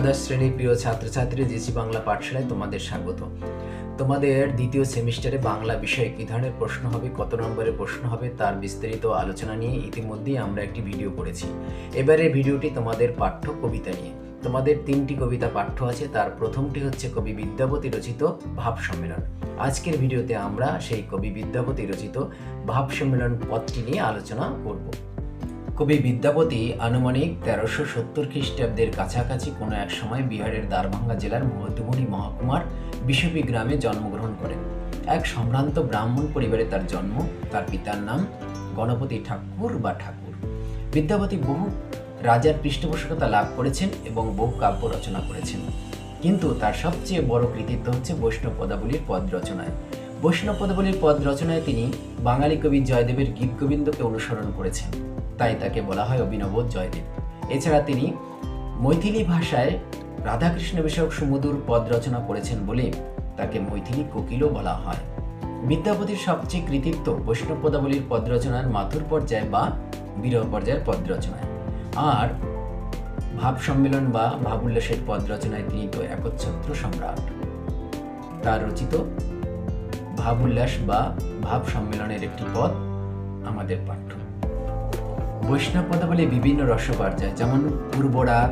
একাদশ শ্রেণির প্রিয় ছাত্রছাত্রী জিসি বাংলা পাঠশালায় তোমাদের স্বাগত। তোমাদের দ্বিতীয় সেমিস্টারে বাংলা বিষয়ে কী ধরনের প্রশ্ন হবে, কত নম্বরের প্রশ্ন হবে, তার বিস্তারিত আলোচনা নিয়ে ইতিমধ্যেই আমরা একটি ভিডিও করেছি। এবারে ভিডিওটি তোমাদের পাঠ্য কবিতা নিয়ে। তোমাদের তিনটি কবিতা পাঠ্য আছে, তার প্রথমটি হচ্ছে কবি বিদ্যাপতি রচিত ভাব সম্মেলন। আজকের ভিডিওতে আমরা সেই কবি বিদ্যাপতি রচিত ভাব সম্মেলন পদটি নিয়ে আলোচনা করব। কবি বিদ্যাপতি আনুমানিক তেরোশো সত্তর খ্রিস্টাব্দের কাছাকাছি কোনো এক সময় বিহারের দ্বারভাঙ্গা জেলার মধুবনী মহকুমার বিশপী গ্রামে জন্মগ্রহণ করেন। এক সম্ভ্রান্ত ব্রাহ্মণ পরিবারে তার জন্ম, তার পিতার নাম গণপতি ঠাকুর বা ঠাকুর। বিদ্যাপতি বহু রাজার পৃষ্ঠপোষকতা লাভ করেছেন এবং বহু কাব্য রচনা করেছেন। কিন্তু তার সবচেয়ে বড় কৃতিত্ব হচ্ছে বৈষ্ণব পদাবলীর পদ রচনায়। বৈষ্ণব পদাবলীর পদ রচনায় তিনি বাঙালি কবি জয়দেবের গীত গোবিন্দকে অনুসরণ করেছেন। তাই তাকে বলা হয় অভিনব জয়দেব। এছাড়া তিনি মৈথিলি ভাষায় রাধাকৃষ্ণ বিষয়ক সুমধুর পদ রচনা করেছেন বলে তাকে মৈথিলি কোকিলও বলা হয়। বিদ্যাপতির সবচেয়ে কৃতিত্ব বৈষ্ণব পদাবলীর পদ রচনার মাথুর পর্যায়ে বা বিরহ পর্যায়ের পদ রচনায়। আর ভাব সম্মেলন বা ভাবুল্লাসের পদ রচনায় তিনি তো একচ্ছত্র সম্রাট। তার রচিত ভাবুল্লাস বা ভাব সম্মেলনের একটি পদ আমাদের পাঠ্য। বৈষ্ণব পদাবলী বিভিন্ন রস পর্যায় যেমন পূর্বরাগ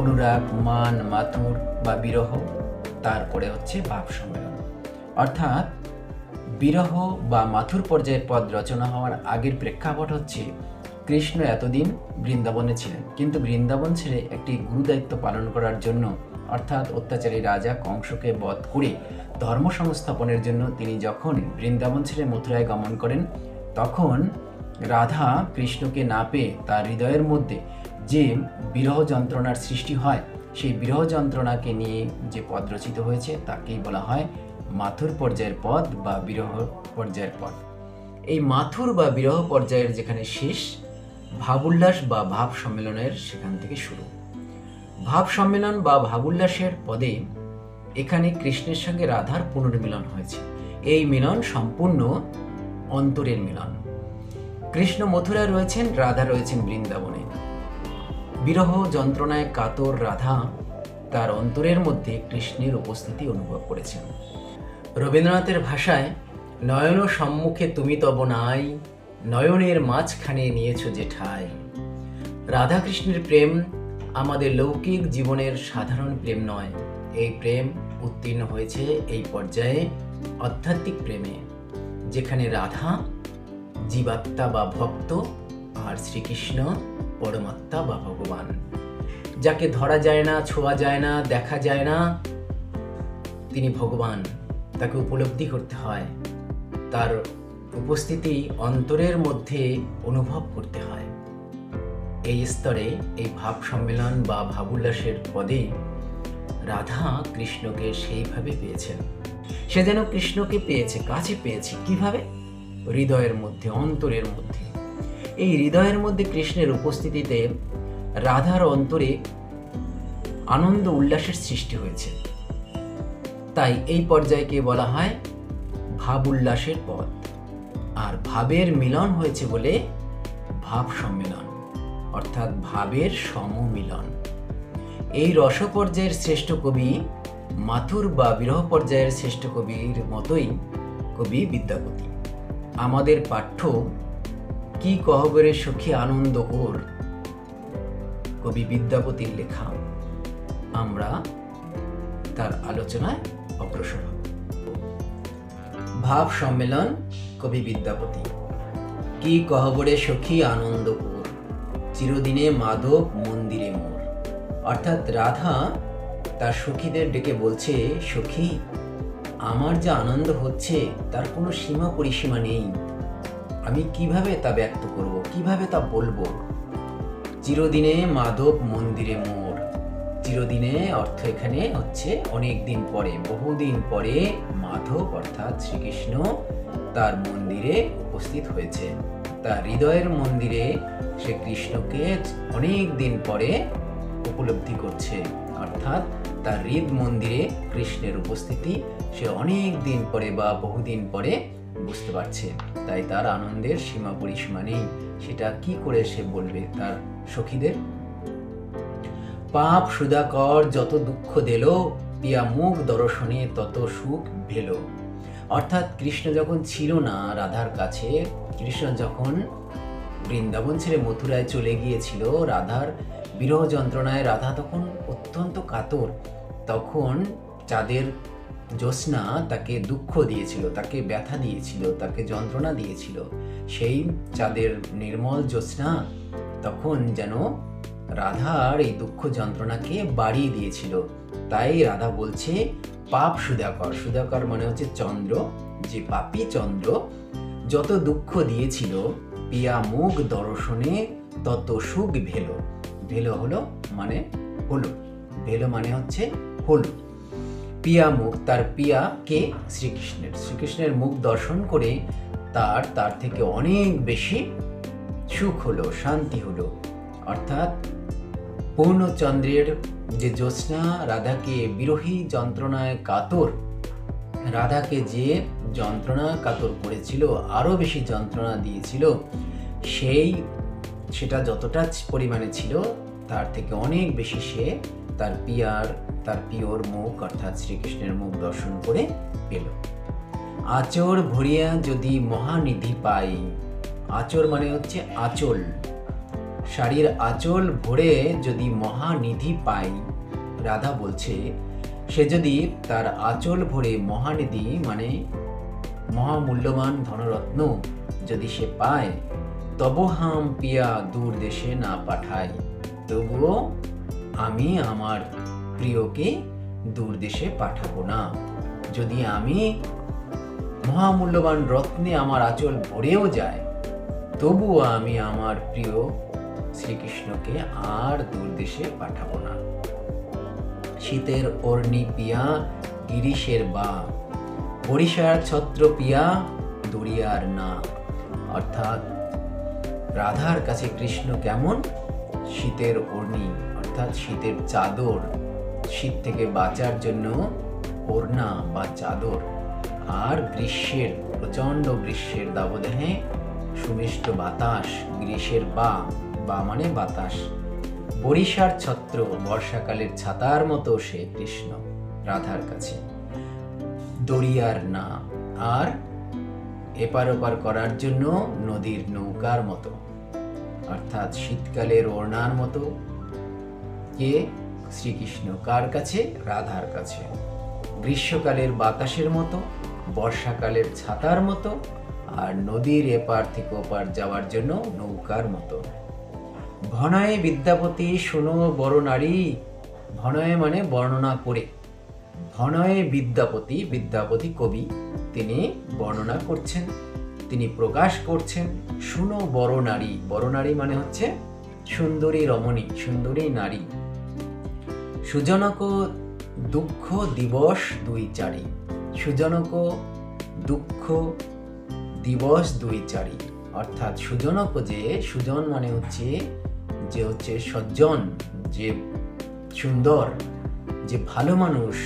অনুরাগ, মান, মাথুর বা বিরহ তারপরে হচ্ছে ভাব সম্মেলন। অর্থাৎ বিরহ বা মাথুর পর্যায়ের পদ রচনা হওয়ার আগের প্রেক্ষাপট হচ্ছে কৃষ্ণ এতদিন বৃন্দাবনে ছিলেন। কিন্তু বৃন্দাবন ছেড়ে একটি গুরুদায়িত্ব পালন করার জন্য, অর্থাৎ অত্যাচারী রাজা কংসকে বধ করে ধর্ম সংস্থাপনের জন্য তিনি যখন বৃন্দাবন ছেড়ে মথুরায় গমন করেন, তখন রাধা কৃষ্ণকে না পেয়ে তার হৃদয়ের মধ্যে যে বিরহ যন্ত্রণার সৃষ্টি হয়, সেই বিরহ যন্ত্রণাকে নিয়ে যে পদ রচিত হয়েছে, তাকেই বলা হয় মাথুর পর্যায়ের পদ বা বিরহ পর্যায়ের পদ। এই মাথুর বা বিরহ পর্যায়ের যেখানে শেষ ভাবুল্লাস বা ভাব সম্মেলনের সেখান থেকে শুরু। ভাব সম্মেলন বা ভাবুল্লাসের পদে এখানে কৃষ্ণের সঙ্গে রাধার পুনর্মিলন হয়েছে। এই মিলন সম্পূর্ণ অন্তরের মিলন। কৃষ্ণ মথুরায় রয়েছেন, রাধা রয়েছেন বৃন্দাবনে। বিরহ যন্ত্রণায় কাতর রাধা তার অন্তরের মধ্যে কৃষ্ণের উপস্থিতি অনুভব করেছেন। রবীন্দ্রনাথের ভাষায়, নয়ন সম্মুখে তুমি তব নাই, নয়নের মাঝখানে নিয়েছ যে ঠাই রাধাকৃষ্ণের প্রেম আমাদের লৌকিক জীবনের সাধারণ প্রেম নয়। এই প্রেম উত্তীর্ণ হয়েছে এই পর্যায়ে আধ্যাত্মিক প্রেমে, যেখানে রাধা জীবাত্মা বা ভক্ত আর শ্রীকৃষ্ণ, পরমাত্মা বা ভগবান। যাকে ধরা যায় না, ছোঁয়া যায় না, দেখা যায় না, তিনি ভগবান। তাকে উপলব্ধি করতে হয়। তার উপস্থিতি অন্তরের মধ্যে অনুভব করতে হয়। এই স্তরে এই ভাব সম্মেলন বা ভাবুল্লাসের পদে রাধা কৃষ্ণকে সেইভাবে পেয়েছেন। সে যেন কৃষ্ণকে পেয়েছে, কাছে পেয়েছে, কীভাবে? হৃদয়ের মধ্যে, অন্তরের মধ্যে। এই হৃদয়ের মধ্যে কৃষ্ণের উপস্থিতিতে রাধার অন্তরে আনন্দ উল্লাসের সৃষ্টি হয়েছে। তাই এই পর্যায়কে বলা হয় ভাব উল্লাসের পথ। আর ভাবের মিলন হয়েছে বলে ভাব সম্মেলন, অর্থাৎ ভাবের সমমিলন। এই রস পর্যায়ের শ্রেষ্ঠ কবি মাথুর বা বিরহ পর্যায়ের শ্রেষ্ঠ কবির মতোই কবি বিদ্যাপতি। আমাদের পাঠ্য কি কহবরে সখী আনন্দ ওর? কবি বিদ্যাপতির লেখা, আমরা তার আলোচনায় অগ্রসর হব। ভাব সম্মেলন, কবি বিদ্যাপতি। কি কহবরে সখী আনন্দপুর চিরদিনে মাধব মন্দিরে মোর। অর্থাৎ রাধা তার সখীদের ডেকে বলছে, সখী আমার যা আনন্দ হচ্ছে, তার কোনো সীমা পরিসীমা নেই। আমি কীভাবে তা ব্যক্ত করব? কীভাবে তা বলব? চিরদিনে মাধব মন্দিরে মোর। চিরদিনে অর্থ এখানে হচ্ছে অনেক দিন পরে, বহুদিন পরে মাধব অর্থাৎ শ্রীকৃষ্ণ তার মন্দিরে উপস্থিত হয়েছে। তার হৃদয়ের মন্দিরে সে কৃষ্ণকে অনেক দিন পরে উপলব্ধি করছে। অর্থাৎ তার হৃদ মন্দিরে কৃষ্ণের উপস্থিতি সে অনেক দিন পরে বা বহুদিন পরে বুঝতে পারছে। তাই তার আনন্দের সীমা পরিসীমা নেই। সেটা কি করে সে বলবে তার সখীদের? পাপ সুদাকর যত দুঃখ দিল, পিয়া মুখ দর্শনে তত সুখ ভেল। অর্থাৎ কৃষ্ণ যখন ছিল না রাধার কাছে, কৃষ্ণ যখন বৃন্দাবন ছেড়ে মথুরায় চলে গিয়েছিল, রাধার বিরহ যন্ত্রণায় রাধা তখন অত্যন্ত কাতর। তখন চাঁদের জ্যোৎস্না তাকে দুঃখ দিয়েছিল, তাকে ব্যথা দিয়েছিল, তাকে যন্ত্রণা দিয়েছিল। সেই চাঁদের নির্মল জ্যোৎস্না তখন যেন রাধার এই দুঃখ যন্ত্রণাকে বাড়িয়ে দিয়েছিল। তাই রাধা বলছে, পাপ সুধাকর। সুধাকর মানে হচ্ছে চন্দ্র, যে পাপি চন্দ্র যত দুঃখ দিয়েছিল, পিয়া মুখ দর্শনে তত সুখ ভেল। ভেল হলো মানে হলো ভেলো মানে হচ্ছে হলো পিয়া মুখ, তার পিয়া কে? শ্রীকৃষ্ণের। শ্রীকৃষ্ণের মুখ দর্শন করে তার তার থেকে অনেক বেশি সুখ হলো, শান্তি হলো। অর্থাৎ পূর্ণচন্দ্রের যে জ্যোৎস্না, রাধাকে বিরোহী যন্ত্রণায় কাতর, রাধাকে যে যন্ত্রণা কাতর করেছিল আরও বেশি যন্ত্রণা দিয়েছিল, সেই, সেটা যতটা পরিমাণে ছিল তার থেকে অনেক বেশি সে তার পিয়ার, তার পিওর মুখ অর্থাৎ শ্রীকৃষ্ণের মুখ দর্শন করে পেল। আচর ভরিয়া যদি মহানিধি পাই, আচর মানে হচ্ছে আচল। শাড়ির আঁচল ভরে যদি মহানিধি পাই, রাধা বলছে, সে যদি তার আঁচল ভরে মহানিধি মানে মহামূল্যবান ধনরত্ন যদি সে পায়, তব হাম পিয়া দূর দেশে না পাঠাই তবুও আমি আমার প্রিয়কে দূর দেশে পাঠাবো না। যদি আমি মহামূল্যবান রত্নে আমার আঁচল ভরেও যায় তবুও আমি আমার প্রিয় শ্রীকৃষ্ণকে আর দূর দেশে পাঠাবো না। শীতের অর্ণি পিয়া, গিরিশের বা বরিশার ছত্র পিয়া, দরিয়ার না। অর্থাৎ রাধার কাছে কৃষ্ণ কেমন? শীতের অর্ণি, অর্থাৎ শীতের চাদর। শীত থেকে বাঁচার জন্য ওড়না বা চাদর। আর গ্রীষ্মের, প্রচণ্ড গ্রীষ্মের দাবদাহে সুমিষ্ট বাতাস, গ্রীষ্মের বা বা মানে বাতাস। বরিশার ছত্র বর্ষাকালের ছাতার মতো সে কৃষ্ণ রাধার কাছে। দরিয়ার না, আর এপার ওপার করার জন্য নদীর নৌকার মতো। অর্থাৎ শীতকালের ওড়নার মতো কে? শ্রীকৃষ্ণ। কার কাছে? রাধার কাছে। গ্রীষ্মকালের বাতাসের মতো, বর্ষাকালের ছাতার মতো, আর নদীর এপার থেকে ওপার যাওয়ার জন্য নৌকার মতো। ভনয়ে বিদ্যাপতি, শোনো বড় নারী। ভনয়ে মানে বর্ণনা করে। ভনয়ে বিদ্যাপতি বিদ্যাপতি কবি। তিনি বর্ণনা করছেন। তিনি প্রকাশ করছেন, শুনো বড় নারী। বড় নারী মানে হচ্ছে সুন্দরী রমণী, সুন্দরী নারী। সুজনক দুঃখ দিবস দুই চারি। সুজনক দুঃখ দিবস দুই চারি। অর্থাৎ সুজনক যে, সুজন মানে হচ্ছে যে হচ্ছে সজ্জন, যে সুন্দর, যে ভালো মানুষ,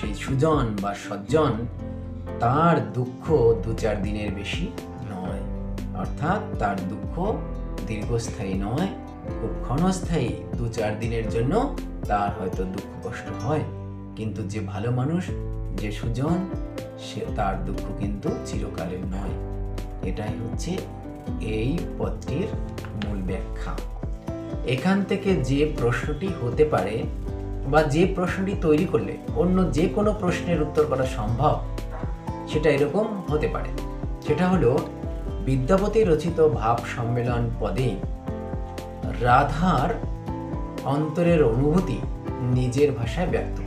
সেই সুজন বা সজ্জন তার দুঃখ দু চার দিনের বেশি নয়। অর্থাৎ তার দুঃখ দীর্ঘস্থায়ী নয়, খুব ক্ষণস্থায়ী। দু চার দিনের জন্য তার হয়তো দুঃখ কষ্ট হয়। কিন্তু যে ভালো মানুষ, যে সুজন, সে তার দুঃখ কিন্তু চিরকালের নয়। এটাই হচ্ছে এই পদটির মূল ব্যাখ্যা। এখান থেকে যে প্রশ্নটি হতে পারে বা যে প্রশ্নটি তৈরি করলে অন্য যে কোনো প্রশ্নের উত্তর করা সম্ভব সেটা এরকম হতে পারে। সেটা হলো, বিদ্যাপতি রচিত ভাব সম্মেলন পদে রাধার অন্তরের অনুভূতি নিজের ভাষায় ব্যক্ত